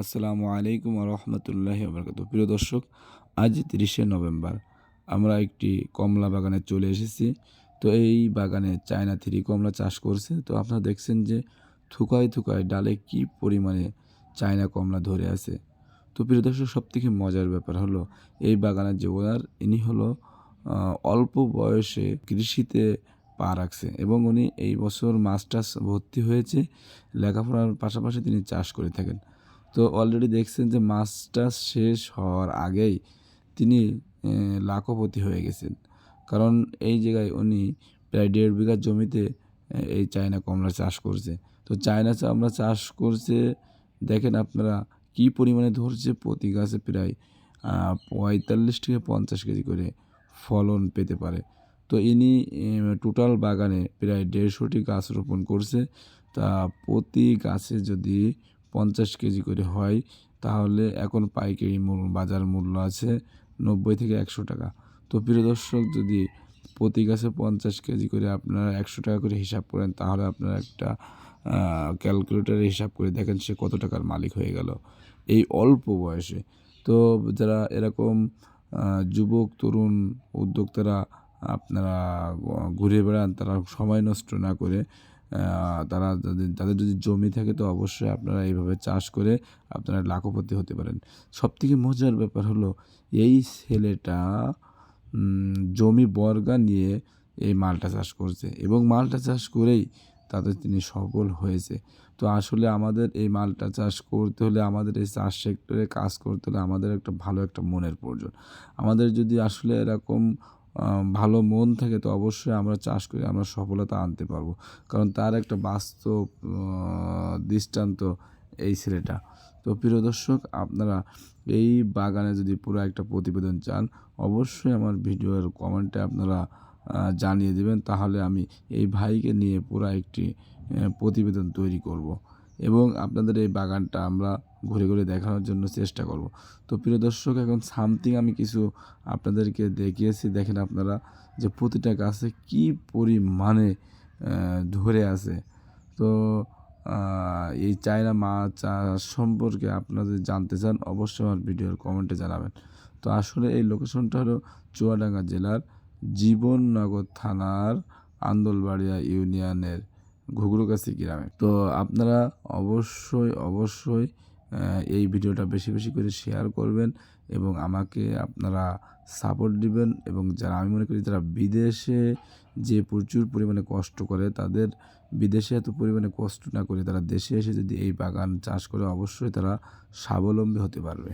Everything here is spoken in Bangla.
আসসালামু আলাইকুম রহমতুল্লাহ বরকত প্রিয় দর্শক, আজ তিরিশে নভেম্বর, আমরা একটি কমলা বাগানে চলে এসেছি। তো এই বাগানে চায়না থ্রি কমলা চাষ করছে। তো আপনারা দেখছেন যে থুকায় থুকায় ডালে কি পরিমাণে চায়না কমলা ধরে আছে। তো প্রিয় দর্শক সব থেকে মজার ব্যাপার হলো, এই বাগানের যে ওনার ইনি হলো অল্প বয়সে কৃষিতে পা রাখছে এবং উনি এই বছর মাস্টার্স ভর্তি হয়েছে। লেখাপড়ার পাশাপাশি তিনি চাষ করে থাকেন। তো অলরেডি দেখছেন যে মাস্টার্স শেষ হওয়ার আগেই তিনি লাখপতি হয়ে গেছেন। কারণ এই জায়গায় উনি প্রায় দেড় বিঘা জমিতে এই চায়না কমলা চাষ করছে। তো চায়না চা- আমরা চাষ করছে, দেখেন আপনারা কি পরিমাণে ধরছে, প্রতি গাছে প্রায় পঁয়তাল্লিশ থেকে পঞ্চাশ কেজি করে ফলন পেতে পারে। তো ইনি টোটাল বাগানে প্রায় দেড়শোটি গাছ রোপণ করছে। তা প্রতি গাছে যদি পঞ্চাশ কেজি করে হয়, তাহলে এখন পাইকারি মূল্য বাজার মূল্য আছে নব্বই থেকে একশো টাকা। তো প্রিয় দর্শক, যদি প্রতি গাছে পঞ্চাশ কেজি করে আপনারা একশো টাকা করে হিসাব করেন, তাহলে আপনারা একটা ক্যালকুলেটারে হিসাব করে দেখেন সে কত টাকার মালিক হয়ে গেল এই অল্প বয়সে। তো যারা এরকম যুবক, তরুণ উদ্যোক্তারা আপনারা ঘুরে বেড়ান, তারা সময় নষ্ট না করে তারা তাদের যদি জমি থাকে তো অবশ্যই আপনারা এইভাবে চাষ করে আপনারা লাখপতি হতে পারেন। সবথেকে মজার ব্যাপার হলো এই ছেলেটা জমি বর্গা নিয়ে এই মালটা চাষ করছে এবং মালটা চাষ করেই তাতে তিনি সফল হয়েছে। তো আসলে আমাদের এই মালটা চাষ করতে হলে আমাদের এই চাষ সেক্টরে কাজ করতে হলে আমাদের একটা ভালো একটা মনের প্রয়োজন। আমাদের যদি আসলে এরকম ভালো মন থাকে, তো অবশ্যই আমরা চাষ করে আমরা সফলতা আনতে পারব। কারণ তার একটা বাস্তব দৃষ্টান্ত এই ছেলেটা। তো প্রিয় দর্শক, আপনারা এই বাগানে যদি পুরো একটা প্রতিবেদন চান, অবশ্যই আমার ভিডিওর কমেন্টে আপনারা জানিয়ে দেবেন। তাহলে আমি এই ভাইকে নিয়ে পুরো একটি প্রতিবেদন তৈরি করব। এবং আপনাদের এই বাগানটা আমরা ঘুরে ঘুরে দেখানোর জন্য চেষ্টা করব। তো প্রিয় দর্শক, এখন সামথিং আমি কিছু আপনাদেরকে দেখিয়েছি। দেখেন আপনারা যে প্রতিটা গাছে কি পরিমাণে ধরে আছে। তো এই চায়না মাছ সম্পর্কে আপনারা যদি জানতে চান, অবশ্যই আমার ভিডিওর কমেন্টে জানাবেন। তো আসলে এই লোকেশনটা হলো চুয়াডাঙ্গা জেলার জীবননগর থানার আন্দোলবাড়িয়া ইউনিয়নের ঘুঘরুকাছি গ্রামে। তো আপনারা অবশ্যই অবশ্যই এই ভিডিওটা বেশি বেশি করে শেয়ার করবেন এবং আমাকে আপনারা সাপোর্ট দিবেন এবং যারা, আমি মনে করি যারা বিদেশে যে প্রচুর পরিমাণে কষ্ট করে, তাদের বিদেশে এত পরিমাণে কষ্ট না করে তারা দেশে এসে যদি এই বাগান চাষ করে, অবশ্যই তারা স্বাবলম্বী হতে পারবে।